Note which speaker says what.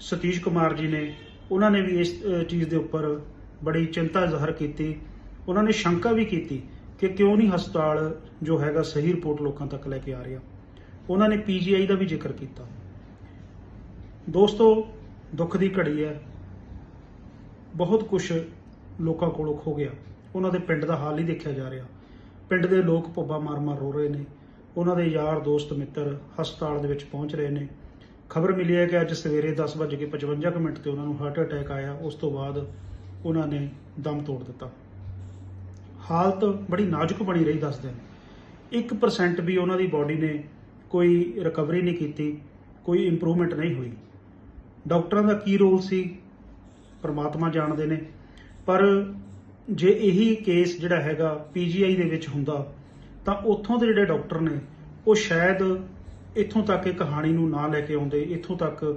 Speaker 1: ਸਤੀਸ਼ ਕੁਮਾਰ ਜੀ ਨੇ, ਉਹਨਾਂ ਨੇ ਵੀ ਇਸ ਚੀਜ਼ ਦੇ ਉੱਪਰ ਬੜੀ ਚਿੰਤਾ ਜ਼ਾਹਰ ਕੀਤੀ। ਉਹਨਾਂ ਨੇ ਸ਼ੰਕਾ ਵੀ ਕੀਤੀ ਕਿ ਕਿਉਂ ਨਹੀਂ ਹਸਪਤਾਲ ਜੋ ਹੈਗਾ ਸਹੀ ਰਿਪੋਰਟ ਲੋਕਾਂ ਤੱਕ ਲੈ ਕੇ ਆ ਰਿਹਾ। ਉਹਨਾਂ ਨੇ ਪੀਜੀਆਈ ਦਾ ਵੀ ਜ਼ਿਕਰ ਕੀਤਾ। ਦੋਸਤੋ, ਦੁੱਖ ਦੀ ਘੜੀ ਹੈ। ਬਹੁਤ ਕੁਝ ਲੋਕਾਂ ਕੋਲੋਂ ਖੋ ਗਿਆ। ਉਹਨਾਂ ਦੇ ਪਿੰਡ ਦਾ ਹਾਲ ਨਹੀਂ ਦੇਖਿਆ ਜਾ ਰਿਹਾ। ਪਿੰਡ ਦੇ ਲੋਕ ਭੁੱਬਾ ਮਾਰ-ਮਾਰ ਰੋ ਰਹੇ ਨੇ। ਉਹਨਾਂ ਦੇ ਯਾਰ, ਦੋਸਤ, ਮਿੱਤਰ ਹਸਪਤਾਲ ਦੇ ਵਿੱਚ ਪਹੁੰਚ ਰਹੇ ਨੇ। ਖਬਰ ਮਿਲੀ ਹੈ ਕਿ ਅੱਜ ਸਵੇਰੇ 10:55 ਕੁ ਮਿੰਟ ਤੇ ਉਹਨਾਂ ਨੂੰ ਹਾਰਟ ਅਟੈਕ ਆਇਆ। ਉਸ ਤੋਂ ਬਾਅਦ ਉਹਨਾਂ ਨੇ ਦਮ ਤੋੜ ਦਿੱਤਾ। ਹਾਲਤ ਬੜੀ ਨਾਜ਼ੁਕ ਬਣੀ ਰਹੀ, ਦੱਸਦੇ ਦਿਨ 1% ਵੀ ਉਹਨਾਂ ਦੀ ਬਾਡੀ ਨੇ ਕੋਈ ਰਿਕਵਰੀ ਨਹੀਂ ਕੀਤੀ, ਕੋਈ ਇੰਪਰੂਵਮੈਂਟ ਨਹੀਂ ਹੋਈ। ਡਾਕਟਰਾਂ ਦਾ ਕੀ ਰੋਲ ਸੀ? ਪਰਮਾਤਮਾ ਜਾਣਦੇ ਨੇ। ਪਰ ਜੇ ਇਹੀ ਕੇਸ ਜਿਹੜਾ ਹੈਗਾ ਪੀਜੀਆਈ ਦੇ ਵਿੱਚ ਹੁੰਦਾ, ਤਾਂ ਉੱਥੋਂ ਦੇ ਜਿਹੜੇ ਡਾਕਟਰ ਨੇ, ਉਹ ਸ਼ਾਇਦ ਇੱਥੋਂ ਤੱਕ ਇਹ ਕਹਾਣੀ ਨੂੰ ਨਾ ਲੈ ਕੇ ਆਉਂਦੇ ਇੱਥੋਂ ਤੱਕ